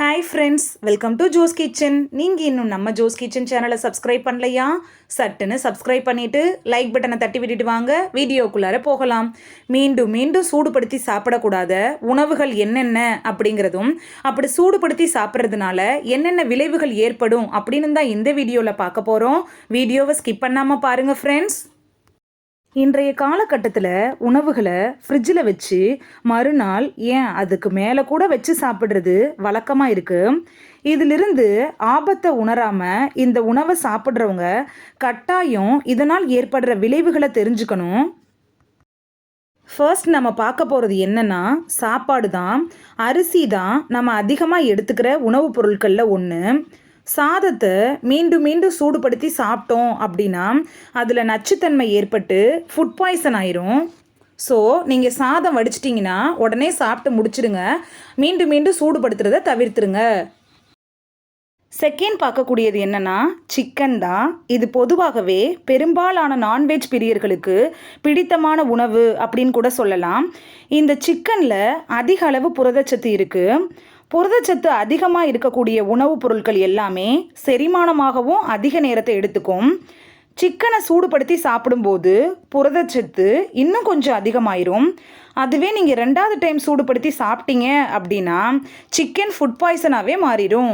Hi friends welcome to Jo's kitchen நீங்கள் இன்னும் நம்ம ஜோஸ் கிச்சன் சேனலை சப்ஸ்கிரைப் பண்ணலையா? சட்டுன்னு சப்ஸ்கிரைப் பண்ணிவிட்டு லைக் பட்டனை தட்டி விட்டுட்டு வாங்க. வீடியோக்குள்ளார போகலாம். மீண்டும் மீண்டும் சூடுபடுத்தி சாப்பிடக்கூடாத உணவுகள் என்னென்ன அப்படிங்கிறதும் அப்படி சூடுபடுத்தி சாப்பிட்றதுனால என்னென்ன விளைவுகள் ஏற்படும் அப்படின்னு தான் இந்த வீடியோவில் பார்க்க போகிறோம் வீடியோவை ஸ்கிப் பண்ணாமல் பாருங்கள் ஃப்ரெண்ட்ஸ் இன்றைய காலகட்டத்தில் உணவுகளை ஃப்ரிட்ஜில் வச்சு மறுநாள் ஏன் அதுக்கு மேலே கூட வச்சு சாப்பிட்றது வழக்கமாக இருக்குது இதிலிருந்து ஆபத்தை உணராமல் இந்த உணவை சாப்பிட்றவங்க கட்டாயம் இதனால் ஏற்படுற விளைவுகளை தெரிஞ்சுக்கணும். ஃபர்ஸ்ட் நம்ம பார்க்க போகிறது என்னென்னா சாப்பாடு தான் அரிசி தான் நம்ம அதிகமாக எடுத்துக்கிற உணவுப் பொருட்களில் ஒன்று சாதத்தை மீண்டும் மீண்டும் சூடுபடுத்தி சாப்பிட்டோம் அப்படின்னா அதில் நச்சுத்தன்மை ஏற்பட்டு ஃபுட் பாய்சன் ஆயிரும். ஸோ நீங்கள் சாதம் வடிச்சிட்டிங்கன்னா உடனே சாப்பிட்டு முடிச்சிடுங்க. மீண்டும் மீண்டும் சூடுபடுத்துறத தவிர்த்துருங்க. செகண்ட் பார்க்கக்கூடியது என்னென்னா சிக்கன் தான். இது பொதுவாகவே பெரும்பாலான நான்வெஜ் பிரியர்களுக்கு பிடித்தமான உணவு அப்படின்னு கூட சொல்லலாம். இந்த சிக்கனில் அதிக அளவு புரதச்சத்து இருக்குது புரதச்சத்து அதிகமாக இருக்கக்கூடிய உணவுப் பொருட்கள் எல்லாமே செரிமானமாகவும் அதிக நேரத்தை எடுத்துக்கும். சிக்கனை சூடுபடுத்தி சாப்பிடும்போது புரதச்சத்து இன்னும் கொஞ்சம் அதிகமாயிரும். அதுவே நீங்கள் ரெண்டாவது டைம் சூடுபடுத்தி சாப்பிட்டீங்க அப்படின்னா சிக்கன் ஃபுட் பாய்சனாகவே மாறிடும்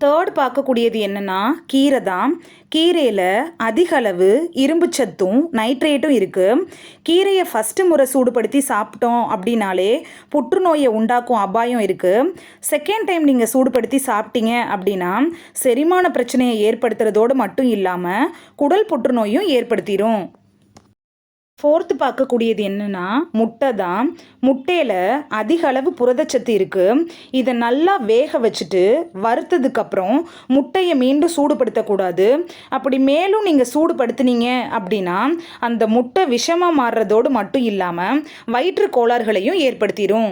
தேர்ட் பார்க்கக்கூடியது என்னென்னா கீரை தான். கீரையில் அதிக அளவு இரும்பு சத்தும் நைட்ரேட்டும் இருக்குது கீரையை ஃபஸ்ட்டு முறை சூடுபடுத்தி சாப்பிட்டோம் அப்படின்னாலே புற்றுநோயை உண்டாக்கும் அபாயம் இருக்குது செகண்ட் டைம் நீங்கள் சூடுபடுத்தி சாப்பிட்டீங்க அப்படின்னா செரிமான பிரச்சனையை ஏற்படுத்துறதோடு மட்டும் இல்லாமல் குடல் புற்றுநோயும் ஏற்படுத்திடும் ஃபோர்த்து பார்க்கக்கூடியது என்னென்னா முட்டை தான். முட்டையில் அதிக அளவு புரதச்சத்து இருக்குது இதை நல்லா வேக வச்சுட்டு வறுத்ததுக்கப்புறம் முட்டையை மீண்டும் சூடுபடுத்தக்கூடாது. அப்படி மேலும் நீங்கள் சூடுபடுத்துனீங்க அப்படின்னா அந்த முட்டை விஷமாக மாறுறதோடு மட்டும் இல்லாமல் வயிற்று கோளாறுகளையும் ஏற்படுத்திடும்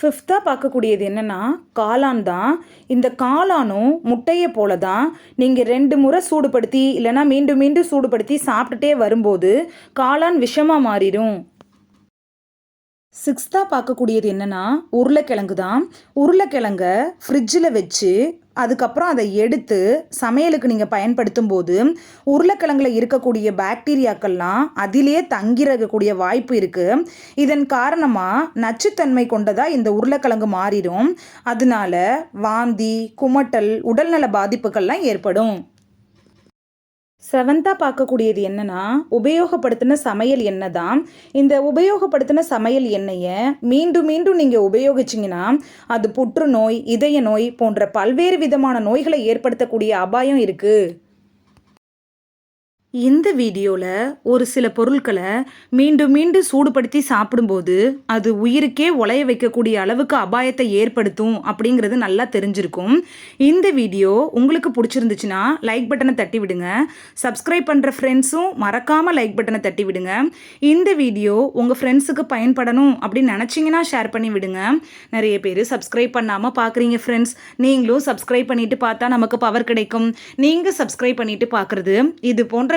ஃபிஃப்த்தாக பார்க்கக்கூடியது என்னென்னா காளான் தான். இந்த காளானும் முட்டையை போல தான். நீங்கள் ரெண்டு முறை சூடுபடுத்தி இல்லைனா மீண்டும் மீண்டும் சூடுபடுத்தி சாப்பிட்டுட்டே வரும்போது காளான் விஷமாக மாறிடும். சிக்ஸ்த்தாக பார்க்கக்கூடியது என்னென்னா உருளைக்கிழங்கு தான் உருளைக்கிழங்க ஃப்ரிட்ஜில் வச்சு அதுக்கப்புறம் அதை எடுத்து சமையலுக்கு நீங்கள் பயன்படுத்தும் போது உருளைக்கிழங்கில் இருக்கக்கூடிய பாக்டீரியாக்கள்லாம் அதிலே தங்கிரக்கூடிய வாய்ப்பு இருக்குது இதன் காரணமாக நச்சுத்தன்மை கொண்டதாக இந்த உருளைக்கிழங்கு மாறிடும். அதனால வாந்தி குமட்டல் உடல்நல பாதிப்புகள்லாம் ஏற்படும். செவன்த்தாக பார்க்கக்கூடியது என்னன்னா உபயோகப்படுத்தின சமையல் எண்ணெய் தான் இந்த உபயோகப்படுத்தின சமையல் எண்ணெயை மீண்டும் மீண்டும் நீங்கள் உபயோகிச்சிங்கன்னா அது புற்றுநோய் இதய நோய் போன்ற பல்வேறு விதமான நோய்களை ஏற்படுத்தக்கூடிய அபாயம் இருக்குது இந்த வீடியோவில் ஒரு சில பொருட்களை மீண்டும் மீண்டும் சூடுபடுத்தி சாப்பிடும்போது அது உயிருக்கே உலைய வைக்கக்கூடிய அளவுக்கு அபாயத்தை ஏற்படுத்தும் அப்படிங்கிறது நல்லா தெரிஞ்சிருக்கும். இந்த வீடியோ உங்களுக்கு பிடிச்சிருந்துச்சுன்னா லைக் பட்டனை தட்டி விடுங்க. சப்ஸ்கிரைப் பண்ணுற ஃப்ரெண்ட்ஸும் மறக்காமல் லைக் பட்டனை தட்டி விடுங்க. இந்த வீடியோ உங்கள் ஃப்ரெண்ட்ஸுக்கு பயன்படணும் அப்படின்னு நினச்சிங்கன்னா ஷேர் பண்ணி விடுங்க. நிறைய பேர் சப்ஸ்கிரைப் பண்ணாமல் பார்க்குறீங்க ஃப்ரெண்ட்ஸ் நீங்களும் சப்ஸ்கிரைப் பண்ணிவிட்டு பார்த்தா நமக்கு பவர் கிடைக்கும். நீங்கள் சப்ஸ்கிரைப் பண்ணிவிட்டு பார்க்குறது இது போன்ற